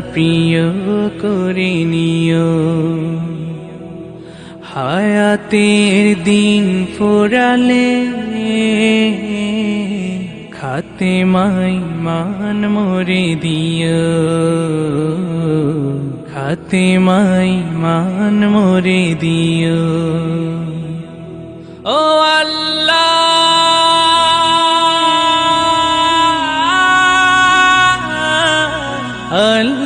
প্রিয় করে নিও। হায়াতের দিন ফোরালে খাতে মাই মান মোরে দিও। খাতে মাই মান মোরে দিও। ও আল্লাহ আল্লাহ।